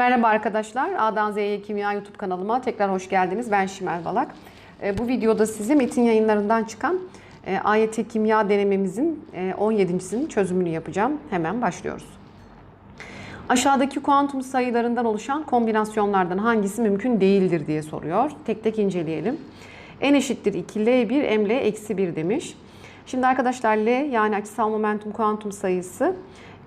Merhaba arkadaşlar. A'dan Z'ye Kimya YouTube kanalıma tekrar hoş geldiniz. Ben Şimal Balak. E, Bu videoda size Metin yayınlarından çıkan e, AYT Kimya denememizin e, 17.sinin çözümünü yapacağım. Hemen başlıyoruz. Aşağıdaki kuantum sayılarından oluşan kombinasyonlardan hangisi mümkün değildir diye soruyor. Tek tek inceleyelim. N eşittir 2, L1, M, L eksi 1 demiş. Şimdi arkadaşlar L yani açısal momentum kuantum sayısı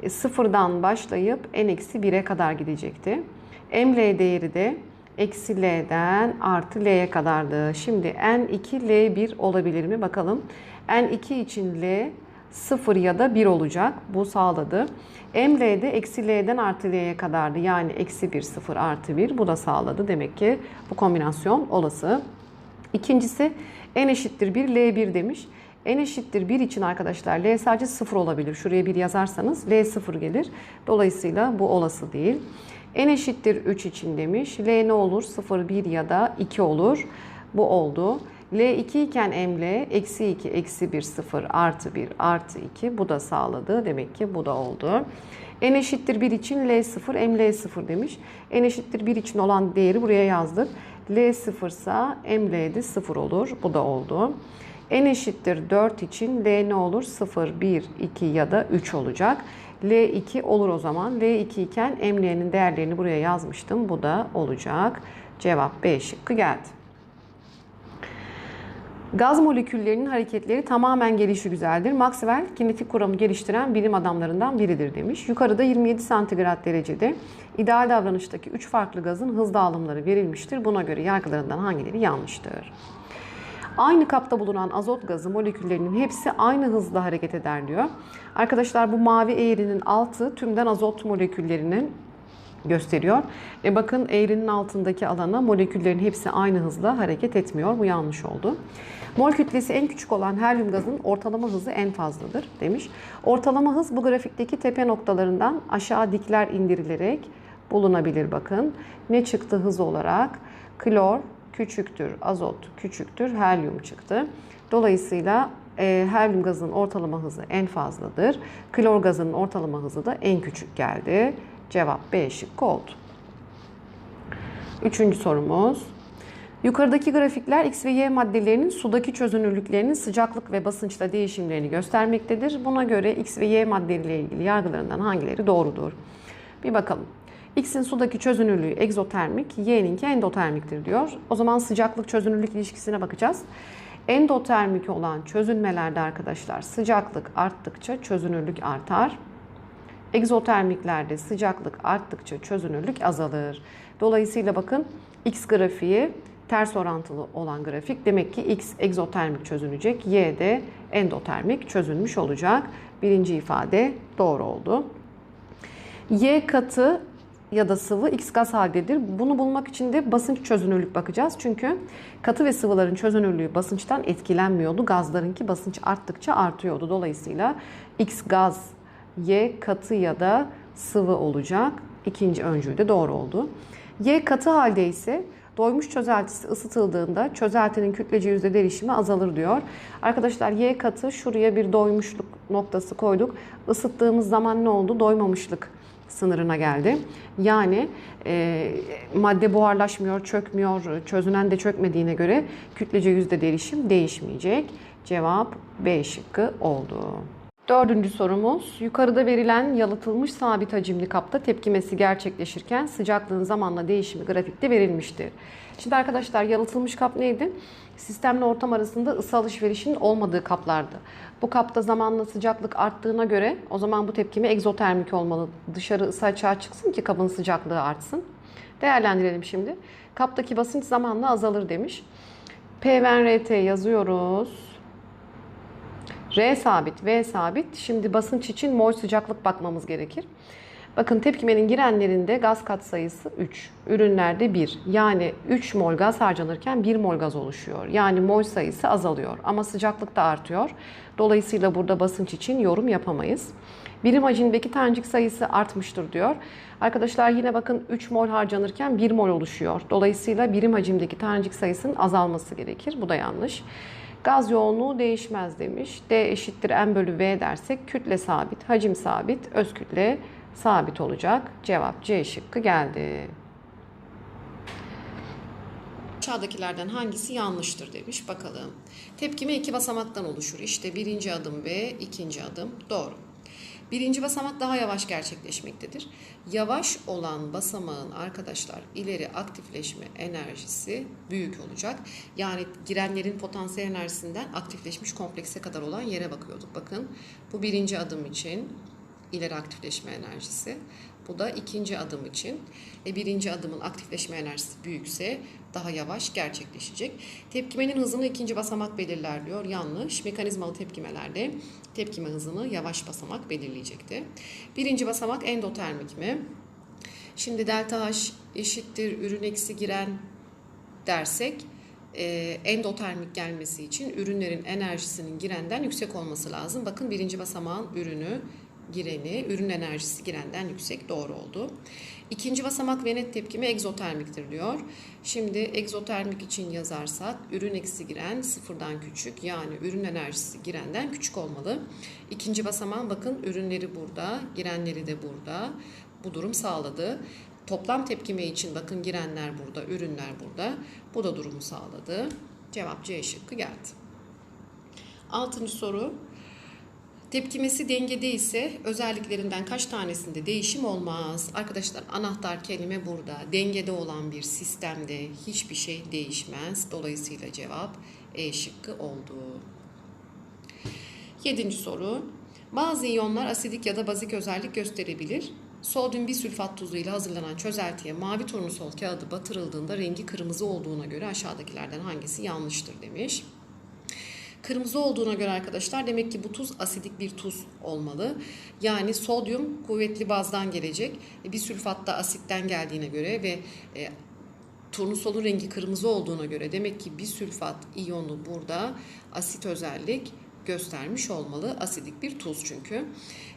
e, sıfırdan başlayıp n eksi 1'e kadar gidecekti. M, L değeri de eksi L'den artı L'ye kadardı. Şimdi N2, L1 olabilir mi? Bakalım. N2 için L 0 ya da 1 olacak. Bu sağladı. ML'de eksi L'den artı L'ye kadardı. Yani eksi 1, 0 artı 1. Bu da sağladı. Demek ki bu kombinasyon olası. İkincisi n eşittir 1, L1 demiş. N eşittir 1 için arkadaşlar L sadece 0 olabilir. Şuraya 1 yazarsanız L 0 gelir. Dolayısıyla bu olası değil. n eşittir 3 için demiş. L ne olur? 0, 1 ya da 2 olur. Bu oldu. L2 iken ML eksi 2, eksi 1, 0, artı 1, artı 2. Bu da sağladı. Demek ki bu da oldu. N eşittir 1 için L0, ML0 demiş. N eşittir 1 için olan değeri buraya yazdık. L0 ise ML de 0 olur. Bu da oldu. N eşittir 4 için L ne olur? 0, 1, 2 ya da 3 olacak. L2 olur o zaman. L2 iken ML'nin değerlerini buraya yazmıştım. Bu da olacak. Cevap B şıkkı geldi. Gaz moleküllerinin hareketleri tamamen gelişi güzeldir. Maxwell kinetik kuramı geliştiren bilim adamlarından biridir demiş. Yukarıda 27 santigrat derecede ideal davranıştaki 3 farklı gazın hız dağılımları verilmiştir. Buna göre yargılarından hangileri yanlıştır? Aynı kapta bulunan azot gazı moleküllerinin hepsi aynı hızla hareket eder diyor. Arkadaşlar bu mavi eğrinin altı tümden azot moleküllerinin gösteriyor. E bakın eğrinin altındaki alana moleküllerin hepsi aynı hızla hareket etmiyor. Bu yanlış oldu. Mol kütlesi en küçük olan helyum gazının ortalama hızı en fazladır demiş. Ortalama hız bu grafikteki tepe noktalarından aşağı dikler indirilerek bulunabilir bakın. Ne çıktı hız olarak? Klor küçüktür, azot küçüktür, helyum çıktı. Dolayısıyla e, helyum gazının ortalama hızı en fazladır. Klor gazının ortalama hızı da en küçük geldi. Cevap B şıkkı oldu. Üçüncü sorumuz. Yukarıdaki grafikler X ve Y maddelerinin sudaki çözünürlüklerinin sıcaklık ve basınçla değişimlerini göstermektedir. Buna göre X ve Y maddeleriyle ilgili yargılarından hangileri doğrudur? Bir bakalım. X'in sudaki çözünürlüğü egzotermik, Y'ninki endotermiktir diyor. O zaman sıcaklık çözünürlük ilişkisine bakacağız. Endotermik olan çözünmelerde arkadaşlar sıcaklık arttıkça çözünürlük artar. Egzotermiklerde sıcaklık arttıkça çözünürlük azalır. Dolayısıyla bakın X grafiği ters orantılı olan grafik. Demek ki X egzotermik çözünecek, Y de endotermik çözünmüş olacak. Birinci ifade doğru oldu. Y katı ya da sıvı X gaz haldedir. Bunu bulmak için de basınç çözünürlük bakacağız. Çünkü katı ve sıvıların çözünürlüğü basınçtan etkilenmiyordu. Gazlarınki basınç arttıkça artıyordu. Dolayısıyla X gaz, Y katı ya da sıvı olacak. İkinci öncüğü de doğru oldu. Y katı halde ise doymuş çözeltisi ısıtıldığında çözeltinin kütlece yüzde değişimi azalır diyor. Arkadaşlar Y katı şuraya bir doymuşluk noktası koyduk. Isıttığımız zaman ne oldu? Doymamışlık sınırına geldi. Yani e, madde buharlaşmıyor, çökmüyor, çözünen de çökmediğine göre kütlece yüzde değişim değişmeyecek. Cevap B şıkkı oldu. Dördüncü sorumuz. Yukarıda verilen yalıtılmış sabit hacimli kapta tepkimesi gerçekleşirken sıcaklığın zamanla değişimi grafikte verilmiştir. Şimdi arkadaşlar yalıtılmış kap neydi? Sistemle ortam arasında ısı alışverişinin olmadığı kaplardı. Bu kapta zamanla sıcaklık arttığına göre o zaman bu tepkime egzotermik olmalı. Dışarı ısı açığa çıksın ki kabın sıcaklığı artsın. Değerlendirelim şimdi. Kaptaki basınç zamanla azalır demiş. P ve RT yazıyoruz. R sabit, V sabit. Şimdi basınç için mol sıcaklık bakmamız gerekir. Bakın tepkimenin girenlerinde gaz katsayısı 3. Ürünlerde 1. Yani 3 mol gaz harcanırken 1 mol gaz oluşuyor. Yani mol sayısı azalıyor ama sıcaklık da artıyor. Dolayısıyla burada basınç için yorum yapamayız. Birim hacimdeki tanecik sayısı artmıştır diyor. Arkadaşlar yine bakın 3 mol harcanırken 1 mol oluşuyor. Dolayısıyla birim hacimdeki tanecik sayısının azalması gerekir. Bu da yanlış. Gaz yoğunluğu değişmez demiş. D eşittir M bölü V dersek kütle sabit, hacim sabit, öz kütle sabit olacak. Cevap C şıkkı geldi. Aşağıdakilerden hangisi yanlıştır demiş bakalım. Tepkime iki basamaktan oluşur. İşte birinci adım ve ikinci adım doğru. Birinci basamak daha yavaş gerçekleşmektedir. Yavaş olan basamağın arkadaşlar ileri aktifleşme enerjisi büyük olacak. Yani girenlerin potansiyel enerjisinden aktifleşmiş komplekse kadar olan yere bakıyorduk. Bakın bu birinci adım için ileri aktifleşme enerjisi. Bu da ikinci adım için. E, birinci adımın aktifleşme enerjisi büyükse daha yavaş gerçekleşecek. Tepkimenin hızını ikinci basamak belirler diyor. Yanlış. Mekanizmalı tepkimelerde tepkime hızını yavaş basamak belirleyecekti. Birinci basamak endotermik mi? Şimdi delta H eşittir ürün eksi giren dersek e, endotermik gelmesi için ürünlerin enerjisinin girenden yüksek olması lazım. Bakın birinci basamağın ürünü gireni, ürün enerjisi girenden yüksek doğru oldu. İkinci basamak ve net tepkime egzotermiktir diyor. Şimdi egzotermik için yazarsak ürün eksi giren sıfırdan küçük yani ürün enerjisi girenden küçük olmalı. İkinci basamağın bakın ürünleri burada, girenleri de burada. Bu durum sağladı. Toplam tepkime için bakın girenler burada, ürünler burada. Bu da durumu sağladı. Cevap C şıkkı geldi. Altıncı soru. Tepkimesi dengede ise özelliklerinden kaç tanesinde değişim olmaz? Arkadaşlar anahtar kelime burada. Dengede olan bir sistemde hiçbir şey değişmez. Dolayısıyla cevap E şıkkı oldu. Yedinci soru. Bazı iyonlar asidik ya da bazik özellik gösterebilir. Sodyum bisülfat tuzuyla hazırlanan çözeltiye mavi turnusol kağıdı batırıldığında rengi kırmızı olduğuna göre aşağıdakilerden hangisi yanlıştır demiş. Kırmızı olduğuna göre arkadaşlar demek ki bu tuz asidik bir tuz olmalı. Yani sodyum kuvvetli bazdan gelecek. E, bir sülfat da asitten geldiğine göre ve e, turnusolun rengi kırmızı olduğuna göre demek ki bir sülfat iyonu burada asit özellik göstermiş olmalı. Asidik bir tuz çünkü.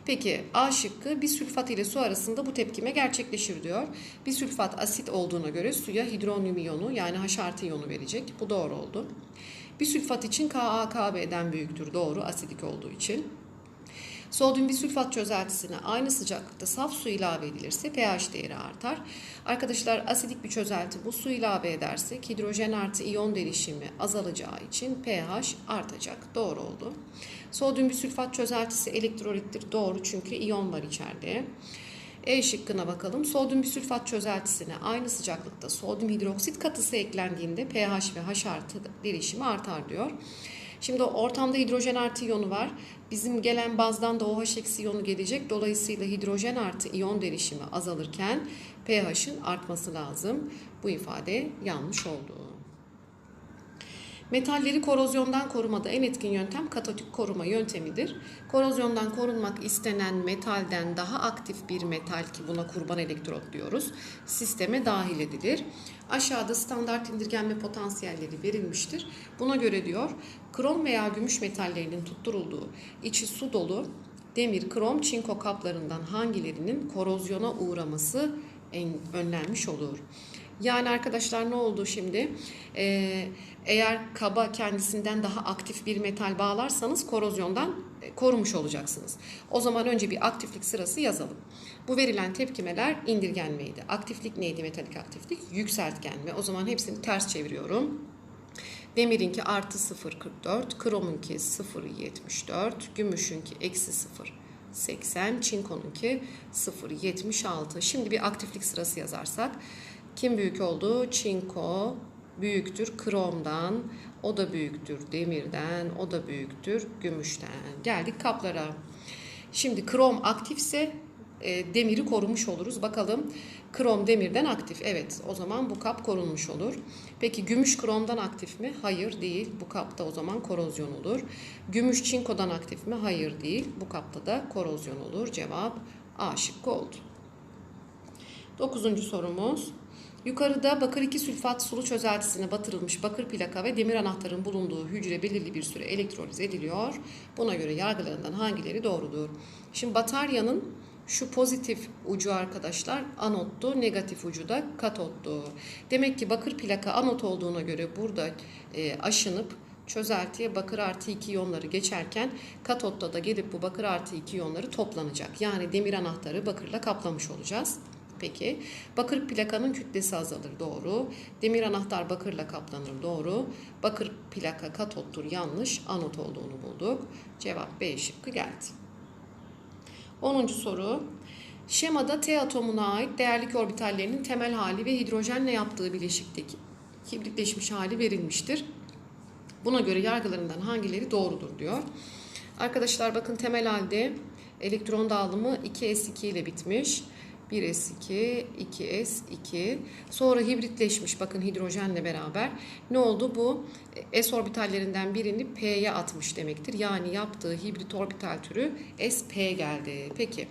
Peki A şıkkı bir sülfat ile su arasında bu tepkime gerçekleşir diyor. Bir sülfat asit olduğuna göre suya hidronyum iyonu yani H artı iyonu verecek. Bu doğru oldu. Bir sülfat için Ka KB'den büyüktür. Doğru asidik olduğu için. Sodyum bisülfat çözeltisine aynı sıcaklıkta saf su ilave edilirse pH değeri artar. Arkadaşlar asidik bir çözelti bu su ilave edersek hidrojen artı iyon derişimi azalacağı için pH artacak. Doğru oldu. Sodyum bisülfat çözeltisi elektrolittir. Doğru çünkü iyon var içeride. E şıkkına bakalım. Sodyum bisülfat çözeltisine aynı sıcaklıkta sodyum hidroksit katısı eklendiğinde pH ve H artı derişimi artar diyor. Şimdi ortamda hidrojen artı iyonu var. Bizim gelen bazdan da OH eksi iyonu gelecek. Dolayısıyla hidrojen artı iyon derişimi azalırken pH'in artması lazım. Bu ifade yanlış oldu. Metalleri korozyondan korumada en etkin yöntem katotik koruma yöntemidir. Korozyondan korunmak istenen metalden daha aktif bir metal ki buna kurban elektrot diyoruz. Sisteme dahil edilir. Aşağıda standart indirgenme potansiyelleri verilmiştir. Buna göre diyor krom veya gümüş metallerinin tutturulduğu içi su dolu demir, krom, çinko kaplarından hangilerinin korozyona uğraması en önlenmiş olur. Yani arkadaşlar ne oldu şimdi? Ee, eğer kaba kendisinden daha aktif bir metal bağlarsanız korozyondan e, korumuş olacaksınız. O zaman önce bir aktiflik sırası yazalım. Bu verilen tepkimeler indirgenmeydi. Aktiflik neydi metalik aktiflik? Yükseltgenme. O zaman hepsini ters çeviriyorum. Demirinki artı 0.44, kromunki 0.74, gümüşünki eksi 0.80, çinkonunki 0.76. Şimdi bir aktiflik sırası yazarsak kim büyük oldu? Çinko büyüktür kromdan, o da büyüktür demirden, o da büyüktür gümüşten. Geldik kaplara. Şimdi krom aktifse e, demiri korumuş oluruz. Bakalım krom demirden aktif. Evet o zaman bu kap korunmuş olur. Peki gümüş kromdan aktif mi? Hayır değil. Bu kapta o zaman korozyon olur. Gümüş çinkodan aktif mi? Hayır değil. Bu kapta da korozyon olur. Cevap A şıkkı oldu. Dokuzuncu sorumuz. Yukarıda bakır 2 sülfat sulu çözeltisine batırılmış bakır plaka ve demir anahtarın bulunduğu hücre belirli bir süre elektroliz ediliyor. Buna göre yargılarından hangileri doğrudur? Şimdi bataryanın şu pozitif ucu arkadaşlar anottu, negatif ucu da katottu. Demek ki bakır plaka anot olduğuna göre burada e, aşınıp çözeltiye bakır artı 2 iyonları geçerken katotta da gelip bu bakır artı 2 iyonları toplanacak. Yani demir anahtarı bakırla kaplamış olacağız. Peki bakır plakanın kütlesi azalır doğru. Demir anahtar bakırla kaplanır doğru. Bakır plaka katottur yanlış. Anot olduğunu bulduk. Cevap B şıkkı geldi. 10. soru. Şemada T atomuna ait değerlik orbitallerinin temel hali ve hidrojenle yaptığı bileşikteki hibritleşmiş hali verilmiştir. Buna göre yargılarından hangileri doğrudur diyor. Arkadaşlar bakın temel halde elektron dağılımı 2s2 ile bitmiş. 1s2, 2s2. Sonra hibritleşmiş bakın hidrojenle beraber. Ne oldu bu? S orbitallerinden birini P'ye atmış demektir. Yani yaptığı hibrit orbital türü sp geldi. Peki.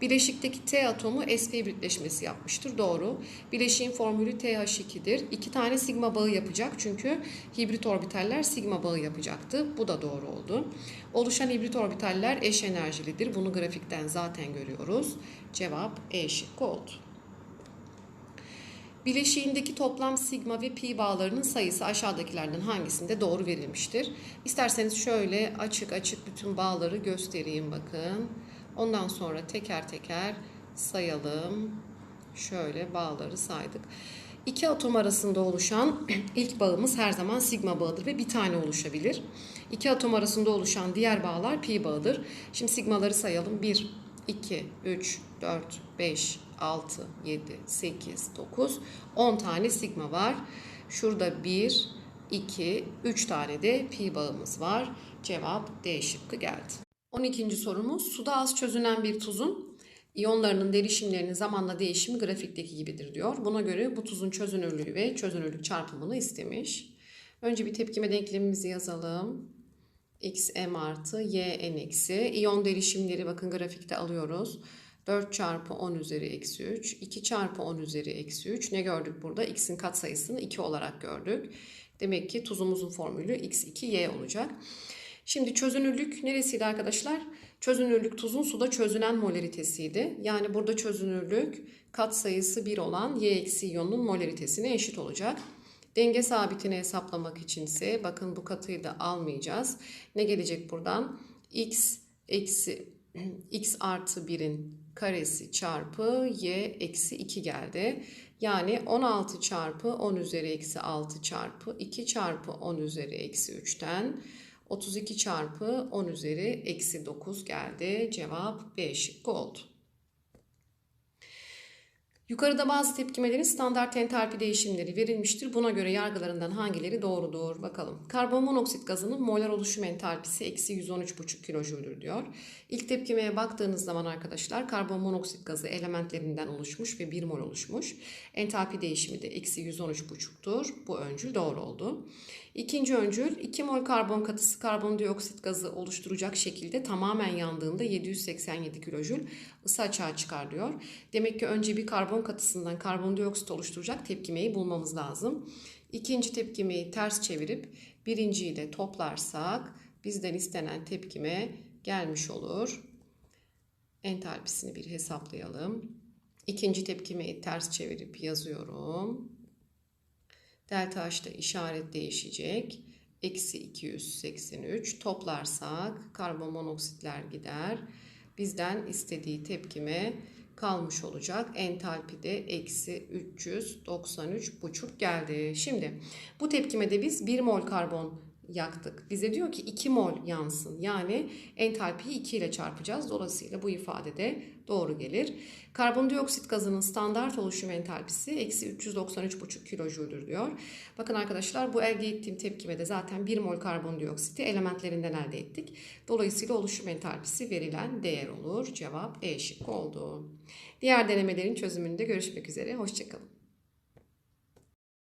Bileşikteki T atomu sp hibritleşmesi yapmıştır. Doğru. Bileşiğin formülü TH2'dir. İki tane sigma bağı yapacak. Çünkü hibrit orbitaller sigma bağı yapacaktı. Bu da doğru oldu. Oluşan hibrit orbitaller eş enerjilidir. Bunu grafikten zaten görüyoruz. Cevap E şıkkı oldu. Bileşiğindeki toplam sigma ve pi bağlarının sayısı aşağıdakilerden hangisinde doğru verilmiştir? İsterseniz şöyle açık açık bütün bağları göstereyim bakın. Ondan sonra teker teker sayalım. Şöyle bağları saydık. İki atom arasında oluşan ilk bağımız her zaman sigma bağıdır ve bir tane oluşabilir. İki atom arasında oluşan diğer bağlar pi bağıdır. Şimdi sigmaları sayalım. 1, 2, 3, 4, 5, 6, 7, 8, 9, 10 tane sigma var. Şurada 1, 2, 3 tane de pi bağımız var. Cevap D şıkkı geldi. 12. sorumuz suda az çözünen bir tuzun iyonlarının derişimlerinin zamanla değişimi grafikteki gibidir diyor. Buna göre bu tuzun çözünürlüğü ve çözünürlük çarpımını istemiş. Önce bir tepkime denklemimizi yazalım. X m artı y n eksi. İyon derişimleri bakın grafikte alıyoruz. 4 çarpı 10 üzeri eksi 3. 2 çarpı 10 üzeri eksi 3. Ne gördük burada? X'in katsayısını 2 olarak gördük. Demek ki tuzumuzun formülü x2y olacak. Şimdi çözünürlük neresiydi arkadaşlar? Çözünürlük tuzun suda çözünen molaritesiydi. Yani burada çözünürlük katsayısı 1 olan y eksi iyonun molaritesine eşit olacak. Denge sabitini hesaplamak içinse bakın bu katıyı da almayacağız. Ne gelecek buradan? x eksi x artı 1'in karesi çarpı y eksi 2 geldi. Yani 16 çarpı 10 üzeri eksi 6 çarpı 2 çarpı 10 üzeri eksi 3'ten 32 çarpı 10 üzeri eksi 9 geldi. Cevap B oldu. Yukarıda bazı tepkimelerin standart entalpi değişimleri verilmiştir. Buna göre yargılarından hangileri doğrudur? Bakalım. Karbon monoksit gazının molar oluşum entalpisi eksi 113,5 kilojüldür diyor. İlk tepkimeye baktığınız zaman arkadaşlar karbon monoksit gazı elementlerinden oluşmuş ve 1 mol oluşmuş. Entalpi değişimi de eksi 113,5'tur. Bu öncül doğru oldu. İkinci öncül 2 mol karbon katısı karbondioksit gazı oluşturacak şekilde tamamen yandığında 787 kilojül ısı açığa çıkar. Demek ki önce bir karbon katısından karbondioksit oluşturacak tepkimeyi bulmamız lazım. İkinci tepkimeyi ters çevirip birinciyi de toplarsak bizden istenen tepkime gelmiş olur. Entalpisini bir hesaplayalım. İkinci tepkimeyi ters çevirip yazıyorum. Delta H'da işaret değişecek. Eksi 283 toplarsak karbon monoksitler gider. Bizden istediği tepkime kalmış olacak. Entalpi de eksi 393,5 geldi. Şimdi bu tepkimede biz 1 mol karbon yaktık. Bize diyor ki 2 mol yansın. Yani entalpiyi 2 ile çarpacağız. Dolayısıyla bu ifade de doğru gelir. Karbondioksit gazının standart oluşum entalpisi eksi 393,5 kilojüldür diyor. Bakın arkadaşlar bu elde ettiğim tepkimede zaten 1 mol karbondioksiti elementlerinden elde ettik. Dolayısıyla oluşum entalpisi verilen değer olur. Cevap E şıkkı oldu. Diğer denemelerin çözümünde görüşmek üzere. Hoşçakalın.